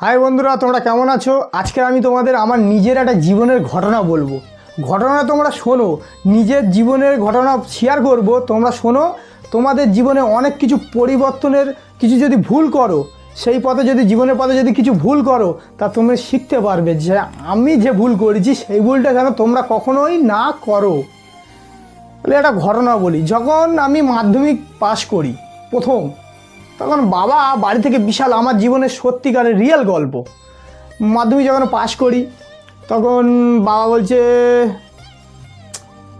High বন্ধুরা, তোমরা কেমন আছো? আজকে আমি তোমাদের আমার নিজের একটা জীবনের ঘটনা বলব। ঘটনা তোমরা শোনো, নিজের জীবনের ঘটনা শেয়ার করব। তোমরা শোনো, তোমাদের জীবনে অনেক কিছু পরিবর্তনের কিছু যদি ভুল করো, সেই পথে যদি, জীবনের পথে যদি কিছু ভুল করো, তা তোমরা শিখতে পারবে যে আমি যে ভুল করেছি, সেই ভুলটা যেন তোমরা কখনোই না করো। তাহলে একটা ঘটনা বলি, যখন আমি মাধ্যমিক পাশ করি, প্রথম তখন বাবা বাড়ি থেকে বিশাল আমার জীবনের সত্যিকারের রিয়েল গল্প। মাধ্যমিক যখন পাশ করি, তখন বাবা বলছে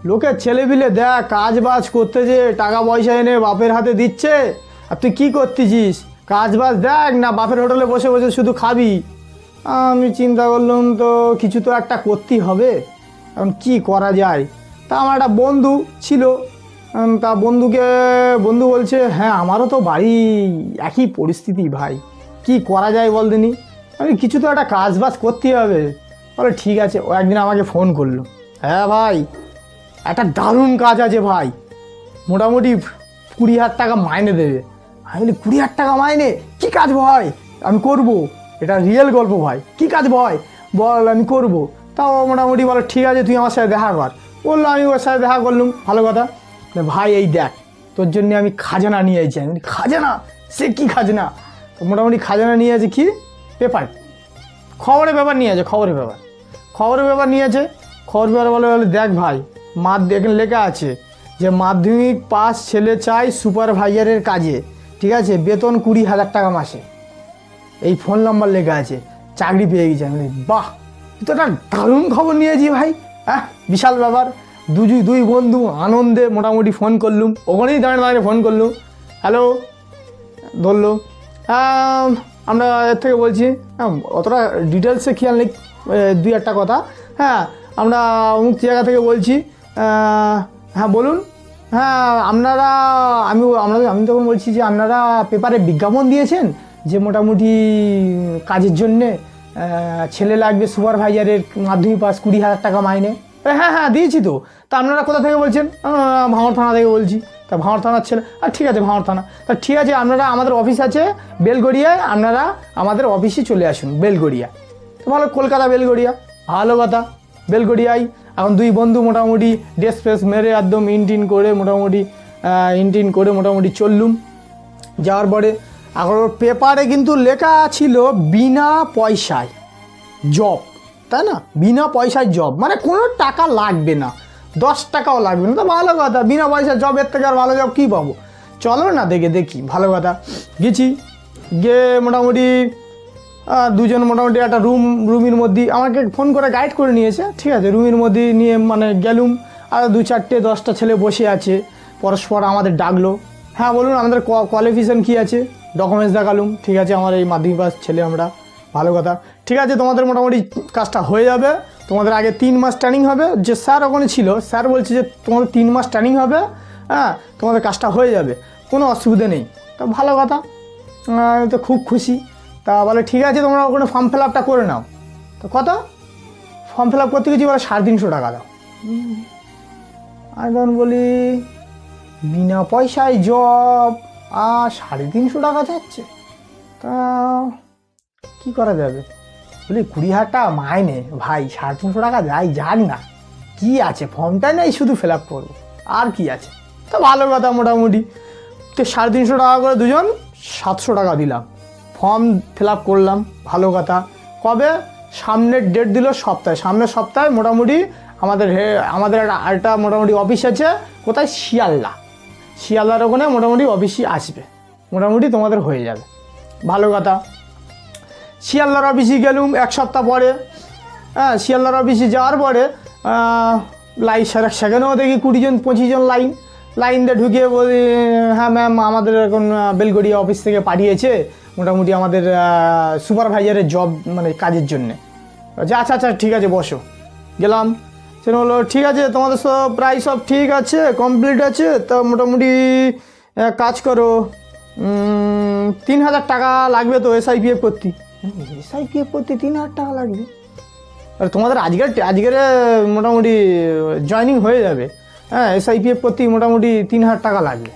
লোকের ছেলেপিলে দেখ কাজ বাজ করতে যে টাকা পয়সা এনে বাপের হাতে দিচ্ছে, আর তুই কী করতেছিস? কাজ বাজ দেখ না, বাপের হোটেলে বসে বসে শুধু খাবি। আমি চিন্তা করলাম, তো কিছু তো একটা করতেই হবে। এখন কি করা যায়? তা আমার একটা বন্ধু ছিল তা বন্ধুকে, বন্ধু বলছে হ্যাঁ আমারও তো বাড়ি একই পরিস্থিতি ভাই। কি করা যায় বল দিনি? আমি, কিছু তো একটা কাজ বাজ করতেই হবে। বলে, ঠিক আছে। ও একদিন আমাকে ফোন করল। হ্যাঁ ভাই, একটা দারুণ কাজ আছে ভাই। মোটামুটি কুড়ি হাজার টাকা মাইনে দেবে। আমি বলি, কুড়ি হাজার টাকা মাইনে? কী কাজ ভাই? আমি করব। এটা রিয়েল গল্প ভাই। কী কাজ ভয় বল, আমি করব। তাও মোটামুটি বলে, ঠিক আছে, তুই আমার সাথে দেখা কর। বলল, আমি ওর সাথে দেখা করলুম। ভালো কথা। ভাই, এই দেখ, তোর জন্য আমি খাজানা নিয়ে এসেছি। আমি খাজানা? সে কি খাজনা? তো মোটামুটি খাজানা নিয়ে আছে কি? পেপার। খবরের ব্যাপার নিয়ে আছে, খবরের ব্যাপার। খবরের ব্যাপার নিয়েছে খবর ব্যাপার বলে বলে, দেখ ভাই মাদ এখানে লেখা আছে যে মাধ্যমিক পাস ছেলে চাই সুপারভাইজারের কাজে, ঠিক আছে? বেতন কুড়ি হাজার টাকা মাসে। এই ফোন নাম্বার লেখা আছে, চাকরি পেয়ে গেছে। আমি বাহ তো একটা দারুণ খবর নিয়েছি ভাই হ্যাঁ? বিশাল ব্যাপার। দুজুই দুই বন্ধু আনন্দে মোটামুটি ফোন করলুম। ওখানেই দাঁড়িয়ে দাঁড়িয়ে ফোন করলুম। হ্যালো ধরলো। আমরা এর থেকে বলছি হ্যাঁ অতটা ডিটেলসে খেয়াল নেই দুই একটা কথা। হ্যাঁ আমরা অমুক জায়গা থেকে বলছি হ্যাঁ বলুন। হ্যাঁ আপনারা, আমি, আমরা, আমি তখন বলছি যে আপনারা পেপারে বিজ্ঞাপন দিয়েছেন যে মোটামুটি কাজের জন্যে ছেলে লাগবে সুপারভাইজারের মাধ্যমিক পাস কুড়ি হাজার টাকা মাইনে। হ্যাঁ হ্যাঁ দিয়েছি তো। তা আপনারা কোথা থেকে বলছেন? ভাঙড় থানা থেকে বলছি। তা ভাঙড় থানার ছেলে আর ঠিক আছে, ভাঙড় থানা। তা ঠিক আছে, আপনারা আমাদের অফিস আছে, বেলগড়িয়ায় আপনারা আমাদের অফিসে চলে আসুন, বেলগড়িয়া। তো ভালো, কলকাতা, বেলগড়িয়া। ভালো কথা বেলগড়িয়ায় এখন দুই বন্ধু মোটামুটি ড্রেস ফ্রেস মেরে একদম ইনটিন করে মোটামুটি ইনটিন করে মোটামুটি চললুম। যাওয়ার পরে এখন পেপারে কিন্তু লেখা ছিল বিনা পয়সায়। জব। তাই না? বিনা পয়সায় জব মানে কোনো টাকা লাগবে না। দশ টাকাও লাগবে না। তো ভালো কথা। বিনা পয়সায় জবের থেকে আর ভালো জব কী পাবো? চলো না, দেখে দেখি। ভালো কথা। গেছি। গিয়ে মোটামুটি দুজন মোটামুটি একটা রুম রুমের মধ্যে, আমাকে ফোন করে গাইড করে নিয়েছে। ঠিক আছে, রুমের মধ্যে নিয়ে মানে গেলুম। আর দু চারটে, দশটা ছেলে বসে আছে। পরস্পর আমাদের ডাকলো। হ্যাঁ বলুন, আমাদের কোয়ালিফিকেশন কী আছে? ডকুমেন্টস দেখালুম। ঠিক আছে, আমার এই মাধ্যমিক পাস ছেলে আমরা। ভালো কথা। ঠিক আছে, তোমাদের মোটামুটি কাজটা হয়ে যাবে। তোমাদের আগে তিন মাস ট্রেনিং হবে। যে স্যার ওখানে ছিল, স্যার বলছে যে তোমাদের তিন মাস ট্রেনিং হবে হ্যাঁ তোমাদের কাজটা হয়ে যাবে। কোনো অসুবিধা নেই। তো ভালো কথা। আমি তো খুব খুশি। তা বলে, ঠিক আছে, তোমরা ওখানে ফর্ম ফিল আপটা করে নাও। তো কত? ফর্ম ফিল আপ করতে গেছি বলে সাড়ে তিনশো টাকা দাও। আমি তখন বলি, বিনা পয়সায় জব আর সাড়ে তিনশো টাকা যাচ্ছে। তা কি করা যাবে? বলি কুড়ি হাজার টাকা মাইনে ভাই, সাড়ে তিনশো টাকা যাই যাক না। কি আছে? ফর্মটা নেই, শুধু ফিল আপ করব। আর কি আছে? তো ভালো কথা মোটামুটি। তো সাড়ে তিনশো টাকা করে দুজন, সাতশো টাকা দিলাম। ফর্ম ফিল আপ করলাম, ভালো কথা। কবে? সামনের ডেট দিল সপ্তাহে। সামনের সপ্তাহে মোটামুটি আমাদের আমাদের একটা মোটামুটি অফিস আছে, কোথায়? শিয়ালদা। শিয়ালদার ওখানে মোটামুটি অফিসই আসবে। মোটামুটি তোমাদের হয়ে যাবে। ভালো কথা। শিয়ালদার অফিসে গেলুম, এক সপ্তাহ পরে। হ্যাঁ শিয়ালদার অফিসে যাওয়ার পরে লাইন সেখানেও দেখি কুড়ি জন, পঁচিশ জন লাইন লাইন দিয়ে ঢুকিয়ে বলি হ্যাঁ ম্যাম আমাদের এখন বেলগড়িয়া অফিস থেকে পাঠিয়েছে মোটামুটি আমাদের সুপারভাইজারের জব মানে কাজের জন্যে। আচ্ছা আচ্ছা ঠিক আছে, বসো। গেলাম। সে বলল, ঠিক আছে, তোমাদের সব, প্রায় সব ঠিক আছে কমপ্লিট আছে, তো মোটামুটি কাজ করো তিন হাজার টাকা লাগবে তো এসআইপিএফ করতে। এসআইপিএফ করতে তিন হাজার টাকা লাগবে আর তোমাদের আজকের আজকের মোটামুটি জয়নিং হয়ে যাবে হ্যাঁ এসআইপিএফ করতে মোটামুটি তিন হাজার টাকা লাগবে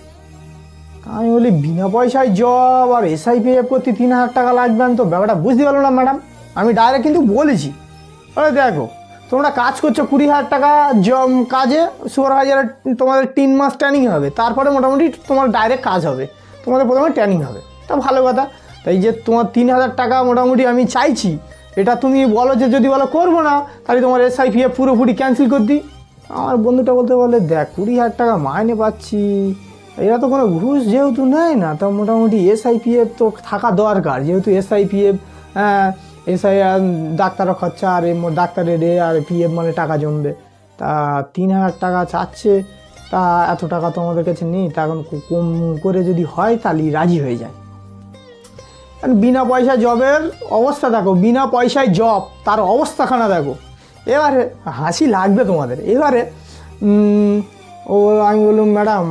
আমি বলি বিনা পয়সায় জব আর এসআই পি এফ করতে তিন হাজার টাকা লাগবে আমি তো ব্যাপারটা বুঝতে পারল না ম্যাডাম আমি ডাইরেক্ট কিন্তু বলেছি ওই দেখো তোমরা কাজ করছ কুড়ি হাজার টাকা জম কাজে সুপারভাইজারের তোমাদের তিন মাস ট্রেনিং হবে তারপরে মোটামুটি তোমার ডাইরেক্ট কাজ হবে তোমাদের প্রথমে ট্রেনিং হবে তা ভালো কথা তাই যে তোমার তিন হাজার টাকা মোটামুটি আমি চাইছি, এটা তুমি বলো যে যদি বলো করব না, তাহলে তোমার এসআই পি এফ পুরোপুরি ক্যান্সেল করে দিই। আমার বন্ধুটা বলতে বলে, দেখ, কুড়ি হাজার টাকা মাইনে পাচ্ছি। এরা তো কোনো ঘুষ যেহেতু নেয় না, তা মোটামুটি এসআইপিএফ তো থাকা দরকার। যেহেতু এসআইপিএফ এসআই ডাক্তারের খরচা, আর এম ডাক্তারের এ আর পিএফ মানে টাকা জমবে। তা তিন হাজার টাকা চাচ্ছে, তা এত টাকা তো আমাদের কাছে নেই, তা এখন কম করে যদি হয়, তাহলে রাজি হয়ে যায়। বিনা পয়সা জবের অবস্থা দেখো, বিনা পয়সায় জব তার অবস্থাখানা দেখো। এবারে হাসি লাগবে তোমাদের। এবারে ও আমি বললাম, ম্যাডাম,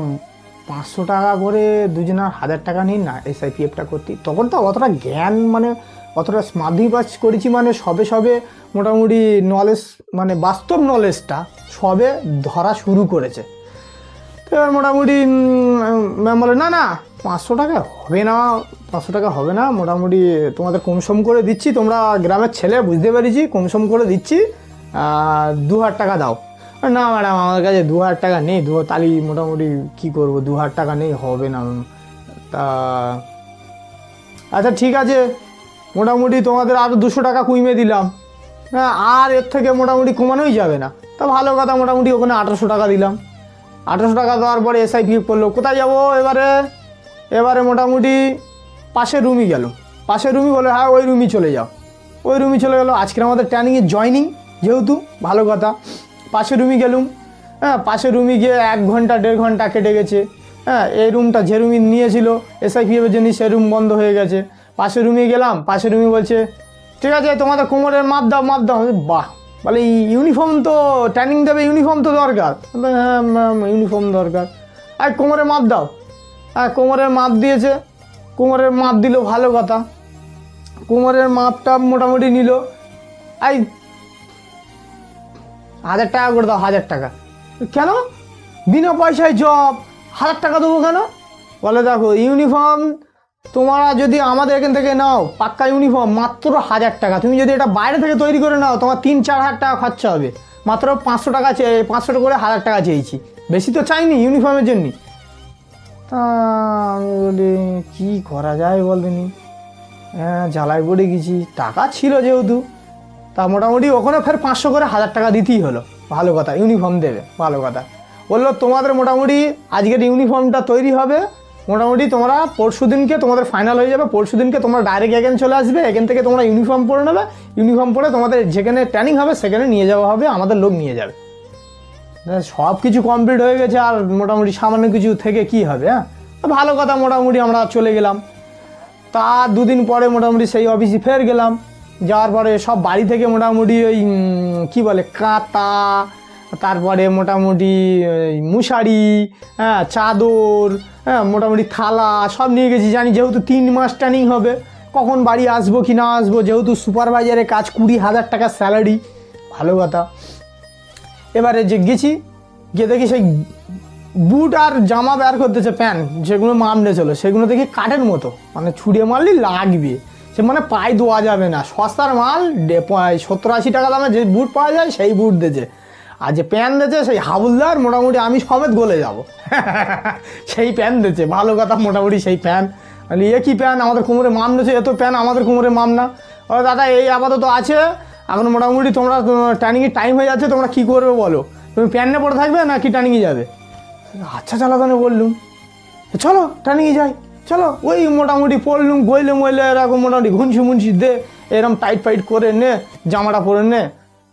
পাঁচশো টাকা করে দুজনের হাজার টাকা নিন না এসআইপিএফটা করতে। তখন তো অতটা জ্ঞান মানে অতটা মাধ্যমিক করেছি মানে সবে সবে মোটামুটি নলেজ মানে বাস্তব নলেজটা সবে ধরা শুরু করেছে। এবার মোটামুটি ম্যাম বলে, না না, পাঁচশো টাকা হবে না, পাঁচশো টাকা হবে না, মোটামুটি তোমাদের কমসম করে দিচ্ছি, তোমরা গ্রামের ছেলে, বুঝতে পেরেছি, কমসম করে দিচ্ছি দু হাজার টাকা দাও। না, ম্যাডাম আমার কাছে দু হাজার টাকা নেই, দু তাহলে মোটামুটি কী করব দু হাজার টাকা নেই, হবে না। তা আচ্ছা ঠিক আছে, মোটামুটি তোমাদের আরও দুশো টাকা কুইমে দিলাম। হ্যাঁ আর এর থেকে মোটামুটি কমানোই যাবে না। তা ভালো কথা, মোটামুটি ওখানে আঠারোশো টাকা দিলাম। আঠারোশো টাকা দেওয়ার পরে এসআই পি করল। কোথায় যাব এবারে? এবারে মোটামুটি পাশের রুমই গেল। পাশের রুমই বলে হ্যাঁ ওই রুমই চলে যাও। ওই রুমই চলে গেলো। আজকের আমাদের ট্রেনিংয়ে জয়নিং যেহেতু, ভালো কথা। পাশের রুমই গেলুম। হ্যাঁ পাশের রুমই গিয়ে এক ঘণ্টা, দেড় ঘণ্টা কেটে গেছে। হ্যাঁ এই রুমটা যে রুমই নিয়েছিল এসআইপিএফের জন্য সে রুম বন্ধ হয়ে গেছে। পাশের রুমে গেলাম পাশের রুমে বলছে, ঠিক আছে, তোমাদের কোমরের মাপ দাও মাপ দাও। বাহ! বলে ইউনিফর্ম তো ট্রেনিং দেবে ইউনিফর্ম তো দরকার। হ্যাঁ ইউনিফর্ম দরকার। আর কোমরে মাপ দাও। হ্যাঁ কোমরের মাপ দিয়েছে। কোমরের মাপ দিল, ভালো কথা। কোমরের মাপটা মোটামুটি নিল। আই হাজার টাকা করে দাও, হাজার টাকা। কেন? বিনা পয়সায় জব হাজার টাকা দেবো কেন? বলে, দেখো ইউনিফর্ম তোমরা যদি আমাদের এখান থেকে নাও পাক্কা ইউনিফর্ম মাত্র হাজার টাকা। তুমি যদি এটা বাইরে থেকে তৈরি করে নাও, তোমার তিন, চার হাজার টাকা খরচা হবে। মাত্র পাঁচশো টাকা চেয়ে পাঁচশো করে হাজার টাকা চেয়েছি। বেশি তো চাইনি ইউনিফর্মের জন্য। তা আমি বলি, কী করা যায় বলতেনি হ্যাঁ জ্বালায় পড়ে গেছি। টাকা ছিল যেহেতু। তা মোটামুটি ওখানে ফের পাঁচশো করে হাজার টাকা দিতেই হলো। ভালো কথা ইউনিফর্ম দেবে, ভালো কথা। বলল, তোমাদের মোটামুটি আজকের ইউনিফর্মটা তৈরি হবে মোটামুটি তোমরা পরশু দিনকে তোমাদের ফাইনাল হয়ে যাবে। পরশু দিনকে তোমরা ডাইরেক্ট এখানে চলে আসবে। এখান থেকে তোমরা ইউনিফর্ম পরে নেবে। ইউনিফর্ম পরে তোমাদের যেখানে ট্রেনিং হবে, সেখানে নিয়ে যাওয়া হবে, আমাদের লোক নিয়ে যাবে। সব কিছু কমপ্লিট হয়ে গেছে আর মোটামুটি সামান্য কিছু থেকে কি হবে হ্যাঁ? ভালো কথা, মোটামুটি আমরা চলে গেলাম। তা দুদিন পরে মোটামুটি সেই অফিসে ফের গেলাম। যাওয়ার পরে সব বাড়ি থেকে মোটামুটি ওই কি বলে কাঁতা তারপরে মোটামুটি মুশারি হ্যাঁ চাদর হ্যাঁ মোটামুটি থালা, সব নিয়ে গেছি। জানি যেহেতু তিন মাস ট্রেনিং হবে, কখন বাড়ি আসব কি না আসব, যেহেতু সুপারভাইজারে কাজ কুড়ি হাজার টাকা স্যালারি ভালো কথা। এবারে যে গেছি, গিয়ে দেখি সেই বুট আর জামা বের করতেছে প্যান্ট, যেগুলো মামলে চলো সেগুলো দেখি কাঠের মতো মানে ছুঁড়ে মারলে লাগবে। সে মানে পায়ে দেওয়া যাবে না, সস্তার মাল সত্তর আশি টাকা দামে যে বুট পাওয়া যায়, সেই বুট দিয়েছে। আর যে প্যান দিয়েছে সেই হাবুলদার, মোটামুটি আমি সমেত গলে যাব। সেই প্যান দিয়েছে ভালো কথা, মোটামুটি সেই প্যান। বলি, এ কি প্যান্ট আমাদের কোমরে মাম দিয়েছে এত প্যান, আমাদের কোমরে মাম না। ও দাদা, এই আপাতত আছে। এখন মোটামুটি তোমরা ট্রেনিংয়ের টাইম হয়ে যাচ্ছে, তোমরা কী করবে বলো? তুমি প্যান্টে পড়ে থাকবে না কি ট্রেনিংয়ে যাবে? আচ্ছা চালা চালাতানে বললুম। চলো ট্রেনিংয়ে যাই। চলো, ওই মোটামুটি পড়লুম, গইলে মইলে এরকম মোটামুটি ঘুনছি মুনছি দে এরকম টাইট ফাইট করে নে, জামাটা পরে নে।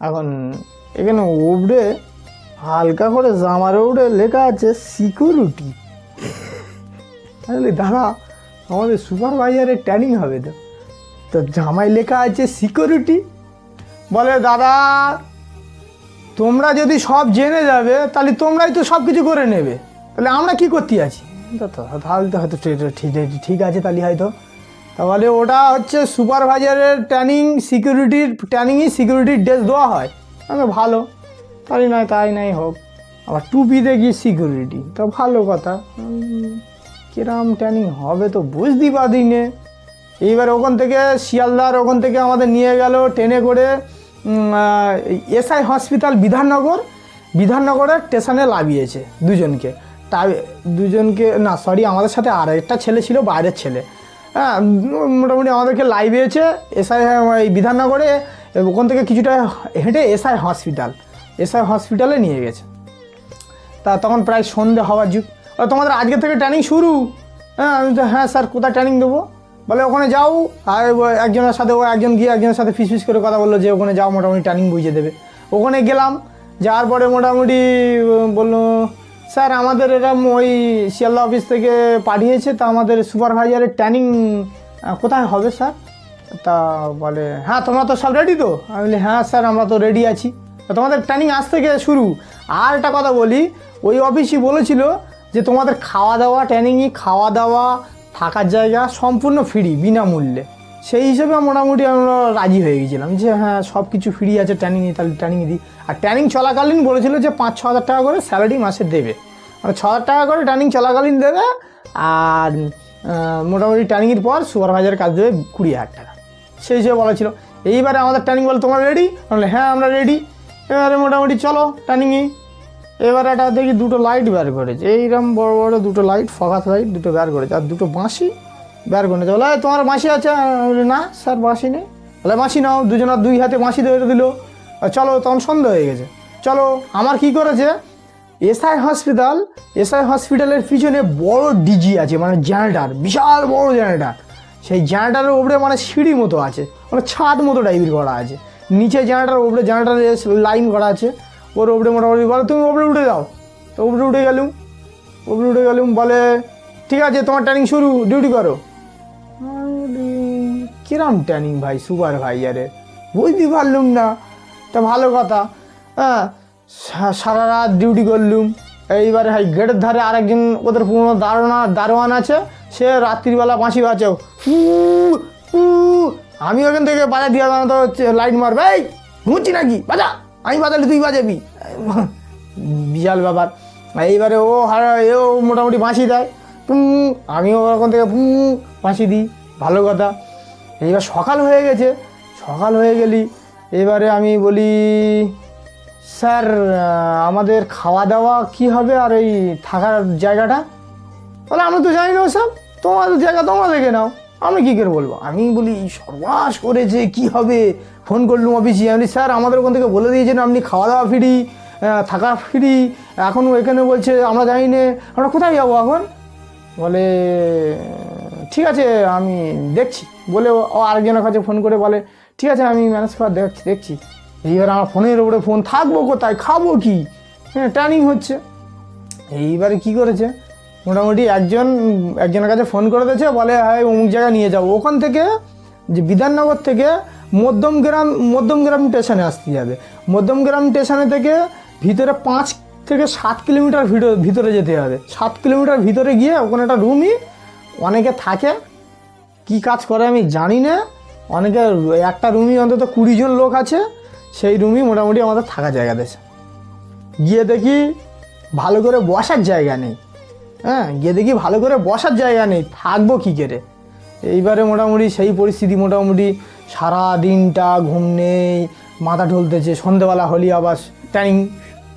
এখন এখানে উবড়ে হালকা করে জামার উপরে লেখা আছে সিকিউরিটি দাদা, আমাদের সুপারভাইজারের ট্রেনিং হবে তো। তো জামায় লেখা আছে সিকিউরিটি বলে, দাদা, তোমরা যদি সব জেনে যাবে, তাহলে তোমরাই তো সব কিছু করে নেবে। তাহলে আমরা কি করতে আছি? তাহলে তো হয়তো ঠিক- ঠিক আছে তাহলে হয়তো। তাহলে ওটা হচ্ছে সুপারভাইজারের ট্রেনিং সিকিউরিটির ট্রেনিংই সিকিউরিটির ড্রেস দেওয়া হয়। আমি ভালো। তাই নয়, তাই নাই হোক। আবার টুপিতে গিয়ে সিকিউরিটি তা ভালো কথা। কিরাম ট্যানিং হবে তো বুঝতেই পারি নে এইবার ওখান থেকে শিয়ালদার ওখান থেকে আমাদের নিয়ে গেল ট্রেনে করে এসআই হসপিটাল বিধাননগর। বিধাননগরের স্টেশনে লাভিয়েছে দুজনকে। তা দুজনকে, না সরি আমাদের সাথে আর একটা ছেলে ছিল, বাইরের ছেলে। হ্যাঁ মোটামুটি আমাদেরকে লাইভিয়েছে এসআই এই ওখান থেকে কিছুটা হেঁটে এসআই হসপিটাল, এসআই হসপিটালে নিয়ে গেছে। তা তখন প্রায় সন্ধে হওয়ার যুগ। তোমাদের আজকে থেকে ট্রেনিং শুরু? হ্যাঁ আমি তো হ্যাঁ স্যার কোথায় ট্রেনিং দেবো? বলে ওখানে যাও। আর একজনের সাথে, ও একজন গিয়ে একজনের সাথে ফিস ফিস করে কথা বলল যে ওখানে যাও, মোটামুটি ট্রেনিং বুঝিয়ে দেবে। ওখানে গেলাম, যাওয়ার পরে মোটামুটি বলল স্যার আমাদের এরম ওই শিয়ালদা অফিস থেকে পাঠিয়েছে, তা আমাদের সুপারভাইজারের ট্রেনিং কোথায় হবে স্যার তা বলে হ্যাঁ তোমরা তো সব রেডি তো? আমি বলি হ্যাঁ স্যার, আমরা তো রেডি আছি। তোমাদের ট্রেনিং আজ থেকে শুরু। আর একটা কথা বলি, ওই অফিসই বলেছিল যে তোমাদের খাওয়া দাওয়া ট্রেনিংই খাওয়া দাওয়া, থাকার জায়গা সম্পূর্ণ ফ্রি বিনামূল্যে। সেই হিসেবে মোটামুটি আমরা রাজি হয়ে গেছিলাম যে হ্যাঁ সব কিছু ফ্রি আছে ট্রেনিংয়ে তাহলে ট্রেনিং দিই। আর ট্রেনিং চলাকালীন বলেছিল যে, পাঁচ, ছ হাজার টাকা করে স্যালারি মাসে দেবে। মানে ছ হাজার টাকা করে ট্রেনিং চলাকালীন দেবে, আর মোটামুটি ট্রেনিংয়ের পর সুপারভাইজারের কাজ দেবে কুড়ি হাজার টাকা। সেই হিসেবে বলা ছিল। এইবারে আমাদের ট্রেনিং বল তোমরা রেডি বললে হ্যাঁ আমরা রেডি এবারে মোটামুটি চলো ট্রেনিংয়ে এবারে একটা দেখি দুটো লাইট বের করেছে। এইরকম বড় বড় দুটো লাইট ফকাস লাইট দুটো বের করেছে। আর দুটো বাঁশি বের করেছে বলে "এই, তোমার বাঁশি আছে? না স্যার বাঁশি নেই। বলে বাঁশি নাও। দুজনের দুই হাতে বাঁশি ধরে দিল। চলো তখন সন্ধ্যা হয়ে গেছে। চলো আমার কি করেছে? এসআই হসপিটাল এসআই হসপিটালের পিছনে বড় ডিজি আছে মানে জেনারেটার বিশাল বড় জেনারেটার সেই জানাটার উপরে মানে সিঁড়ি মতো আছে মানে ছাদ মতো টাইপের করা আছে। নিচে জেনারেটার উপরে জানাটার লাইন করা আছে। ওর উপরে মোটামুটি বলে, তুমি উপরে উঠে যাও। তো উপরে উঠে গেলুম। উপরে উঠে গেলুম, বলে, ঠিক আছে, তোমার ট্রেনিং শুরু ডিউটি করো। কিরম ট্রেনিং ভাই সুপার ভাইয়ারে বুঝতে পারলুম না। তা ভালো কথা। হ্যাঁ সারা রাত ডিউটি করলুম। এইবারে হাই, গেটের ধারে আরেকজন ওদের পুরনো দারোয়ানা দারোয়ান আছে, সে রাত্রিবেলা বাঁশি বাঁচেও আমি ওখান থেকে বাজা দিয়ে তো লাইট মারবে। এই ঘুমছি নাকি? বাজা, আমি বাজালে তুই বাজাবি। বিশাল ব্যাপার। এইবারে ও হারা এও মোটামুটি বাঁশি দেয়। আমিও ওখান থেকে পুঁ বাঁশি দিই। ভালো কথা। এইবার সকাল হয়ে গেছে। সকাল হয়ে গেলি। এবারে আমি বলি স্যার আমাদের খাওয়া দাওয়া কি হবে আর এই থাকার জায়গাটা? বলে আমি তো জানি না সব। তোমাদের জায়গা তোমরা দেখে নাও। আমি কী করে বলব? আমি বলি সর্বাস করেছে, কি হবে? ফোন করলুম অফিসে আমি স্যার, আমাদের ওখান থেকে বলে দিয়েছেন আপনি খাওয়া দাওয়া ফ্রি থাকা ফ্রি এখন এখানে বলছে, আমরা জানি না, আমরা কোথায় যাব এখন? বলে, ঠিক আছে, আমি দেখছি। বলে ও আরেকজনের কাছে ফোন করে বলে, ঠিক আছে, আমি ম্যানেজ করা দেখছি দেখছি। এইবার আমার ফোনের উপরে ফোন থাকব কোথায়? খাব কি? হ্যাঁ ট্রেনিং হচ্ছে। এইবারে কি করেছে? মোটামুটি একজন, একজনের কাছে ফোন করে দিয়েছে, বলে হ্যাঁ অমুক জায়গায় নিয়ে যাব। ওখান থেকে যে বিধাননগর থেকে মধ্যমগ্রাম মধ্যমগ্রাম স্টেশনে আসতে যাবে। মধ্যমগ্রাম স্টেশনে থেকে ভিতরে পাঁচ থেকে সাত কিলোমিটার ভিতরে ভিতরে যেতে হবে। সাত কিলোমিটার ভিতরে গিয়ে ওখানে একটা রুমই অনেকে থাকে। কি কাজ করে আমি জানি না। অনেকে, একটা রুমই অন্তত কুড়ি জন লোক আছে। সেই রুমই মোটামুটি আমাদের থাকা জায়গা দেশে। গিয়ে দেখি ভালো করে বসার জায়গা নেই। হ্যাঁ গিয়ে দেখি ভালো করে বসার জায়গা নেই। থাকব কী করে? এইবারে মোটামুটি সেই পরিস্থিতি মোটামুটি সারা দিনটা ঘুম নেই, মাথা ঢলতেছে, সন্ধেবেলা হলি আবার ট্যানিং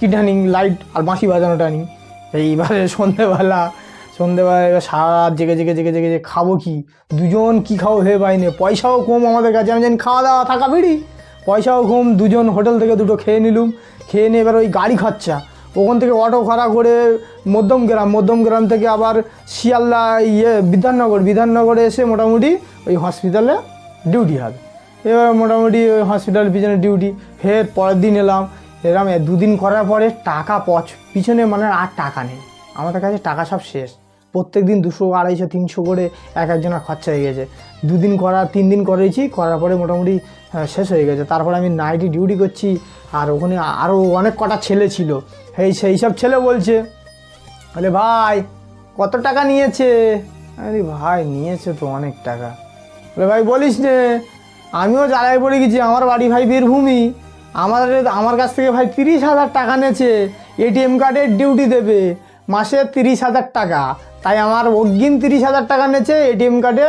কি ট্যানিং লাইট আর বাঁশি বাজানো ট্যানিং এইবারে সন্ধেবেলা সন্ধেবেলা এবার সারা রাত জেগে জেগে জেগে জেগে খাব কি? দুজন কি খাব ভেবে পাইনি। পয়সাও কম আমাদের কাছে। আমি জানি খাওয়া দাওয়া, থাকা বেড়ি পয়সাও কম দুজন হোটেল থেকে দুটো খেয়ে নিলুম। খেয়ে নিয়ে এবার ওই গাড়ি খরচা। ওখান থেকে অটো ভাড়া করে মধ্যমগ্রাম মধ্যমগ্রাম থেকে আবার শিয়ালদা ইয়ে বিধাননগর, বিধাননগরে এসে মোটামুটি ওই হসপিটালে ডিউটি হবে। এবার মোটামুটি ওই হসপিটালের পিছনে ডিউটি ফের পরের দিন এলাম। এরম এ দুদিন করার পরে টাকা পচ, পিছনে মানে আর টাকা নেই। আমাদের কাছে টাকা সব শেষ। প্রত্যেক দিন দুশো, আড়াইশো, তিনশো করে এক একজনের খরচা হয়ে গেছে। দুদিন করা তিন দিন করেছি, করার পরে মোটামুটি শেষ হয়ে গেছে। তারপরে আমি নাইটে ডিউটি করছি, আর ওখানে আরও অনেক কটা ছেলে ছিল। সেই সেই সব ছেলে বলছে বলে ভাই, কত টাকা নিয়েছে? আরে ভাই, নিয়েছে তো অনেক টাকা। বলে ভাই, বলিস নে, আমিও জ্বালায় পড়ে গেছি, আমার বাড়ি ভাই বীরভূমি। আমার আমার কাছ থেকে ভাই তিরিশ হাজার টাকা নেছে এটিএম কার্ডের ডিউটি দেবে, মাসে তিরিশ হাজার টাকা। তাই আমার অগ্রিম তিরিশ হাজার টাকা নিয়েছে এটিএম কার্ডে।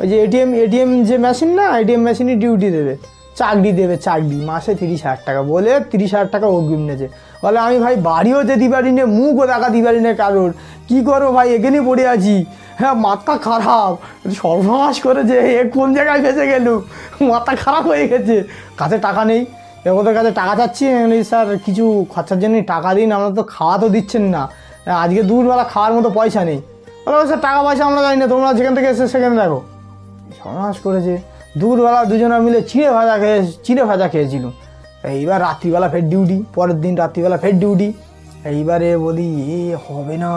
ওই যে এটিএম এটিএম যে মেশিন না, এটিএম মেশিনই ডিউটি দেবে। চাকরি দেবে, চাকরি। মাসে তিরিশ হাজার টাকা। বলে তিরিশ হাজার টাকা অগ্রিম নিয়েছে। বলে আমি ভাই বাড়িও যেতে পারি না, মুখও দেখাতে পারি না কারোর। কী করব ভাই? এখানে পড়ে আছি। হ্যাঁ মাথা খারাপ। সর্বনাশ করেছে। এ কোন জায়গায় ফেসে গেল? মাথা খারাপ হয়ে গেছে। কাছে টাকা নেই। ওদের কাছে টাকা চাচ্ছি। স্যার, কিছু খরচার জন্য টাকা দিন। আমরা তো খাওয়া তো দিচ্ছেন না। আজকে দুপুরবেলা খাওয়ার মতো পয়সা নেই। বলে টাকা পয়সা আমরা জানি না, তোমরা যেখান থেকে এসে সেখানে দেখো। সর্বনাশ করেছে। দুপুরবেলা দুজনে মিলে চিড়ে ভাজা খেয়ে, চিড়ে ভাজা খেয়েছিল এইবার রাত্রিবেলা ফের ডিউটি পরের দিন রাত্রিবেলা ফের ডিউটি এইবারে বলি, এ হবে না।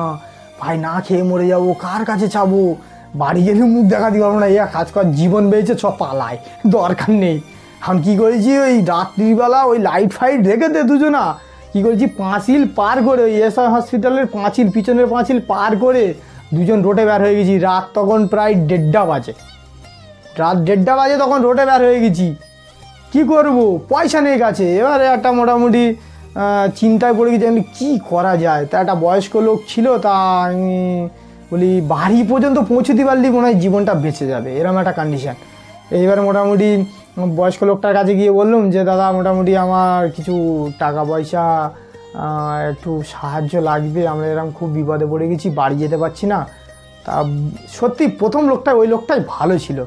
ভাই, না খেয়ে মরে যাব, কার কাছে চাবো? বাড়ি গেলে মুখ দেখাতে পারব না ইয়া কাজ কর, জীবন পেয়েছে সব পালায়, দরকার নেই। আমি কী করেছি, ওই রাত্রিবেলা ওই লাইট ফাইট রেখে দে দুজনা। কী করেছি? পাঁচিল পার করে ওই এসআই হসপিটালের পাঁচিল, পিছনের পাঁচিল পার করে দুজন রোডে বের হয়ে গেছি। রাত তখন প্রায় দেড়টা বাজে। রাত দেড়টা বাজে তখন রোডে বের হয়ে গেছি। কি করব? পয়সা নেই কাছে। এবারে একটা মোটামুটি চিন্তায় পড়ে গেছি আমি কী করা যায়। তা একটা বয়স্ক লোক ছিল, তা আমি বলি, বাড়ি পর্যন্ত পৌঁছতে পারলি মনে হয় জীবনটা বেঁচে যাবে। এরকম একটা কন্ডিশান এইবার মোটামুটি বয়স্ক লোকটার কাছে গিয়ে বললাম যে, দাদা, মোটামুটি আমার কিছু টাকা পয়সা একটু সাহায্য লাগবে। আমরা এরকম খুব বিপদে পড়ে গেছি, বাড়ি যেতে পারছি না। তা সত্যি প্রথম লোকটা, ওই লোকটাই ভালো ছিল।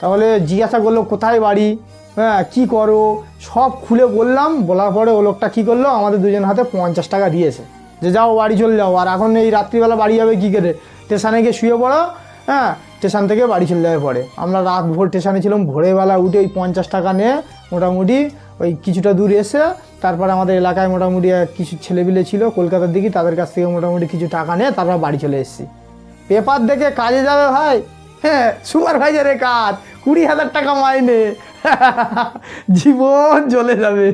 তাহলে জিজ্ঞাসা করল, কোথায় বাড়ি? হ্যাঁ কী করো? সব খুলে বললাম, বলার পরে ও লোকটা কী করল, আমাদের দুজন হাতে পঞ্চাশ টাকা দিয়েছে। যে, যাও, বাড়ি চলে যাও। আর এখন এই রাত্রিবেলা বাড়ি যাবে কী করে? স্টেশনে গিয়ে শুয়ে পড়ো হ্যাঁ স্টেশন থেকে বাড়ি চলে যাবে পরে। আমরা রাত ভোর স্টেশনে ছিলাম, ভোরবেলা উঠে ওই পঞ্চাশ টাকা নিয়ে মোটামুটি ওই কিছুটা দূর এসে তারপর আমাদের এলাকায় মোটামুটি কিছু ছেলেপিলে ছিল কলকাতার দিকে, তাদের কাছ থেকে মোটামুটি কিছু টাকা নিয়ে তারপর বাড়ি চলে এসেছি। পেপার দেখে কাজে যাবে ভাই? হ্যাঁ সুপারভাইজারের কাজ। কুড়ি হাজার টাকা মাইনে। জীবন চলে যাবে।